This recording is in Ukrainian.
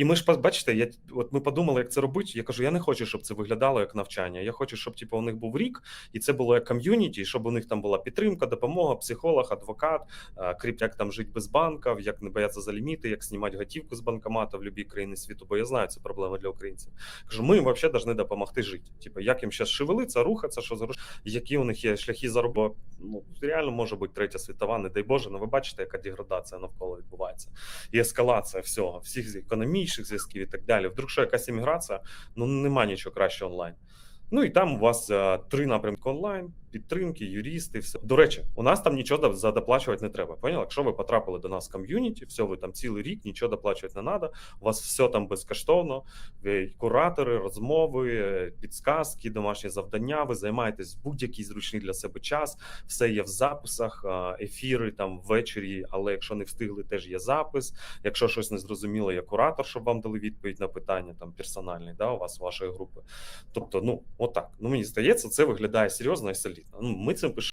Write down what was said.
І ми ж бачите, я от ми подумали, як це робити. Я кажу, я не хочу, щоб це виглядало як навчання. Я хочу, щоб типу, у них був рік, і це було як ком'юніті, щоб у них там була підтримка, допомога, психолог, адвокат, е, кріп, як там жити без банків, як не боятися за ліміти, як знімати готівку з банкомату в будь-якій країні світу, бо я знаю, це проблема для українців. Кажу, ми їм взагалі повинні допомогти жити. Типу, як їм зараз шевелиться, рухатися, що зараз, які у них є шляхи заробу. Ну реально може бути третя світова, не дай Боже. Ну ви бачите, яка деградація навколо відбувається, і ескалація всього, всіх економічних зв'язків і так далі. Вдруг що якась імміграція, ну нема нічого краще онлайн. Ну і там у вас е, три напрямки онлайн, підтримки, юристи, все. До речі, у нас там нічого до- задоплачувати не треба. Поняли? Якщо ви потрапили до нас в ком'юніті, все, ви там цілий рік нічого доплачувати не треба. У вас все там безкоштовно. Ви куратори, розмови, е, підсказки, домашні завдання. Ви займаєтесь будь-який зручний для себе час. Все є в записах, е, ефіри там ввечері. Але якщо не встигли, теж є запис. Якщо щось не зрозуміло, є куратор, щоб вам дали відповідь на питання там персональний, да, у вас вашої групи. Тобто, ну отак. Ну мені здається, це виглядає серйозно і солідно. Ну ми цим пишемо.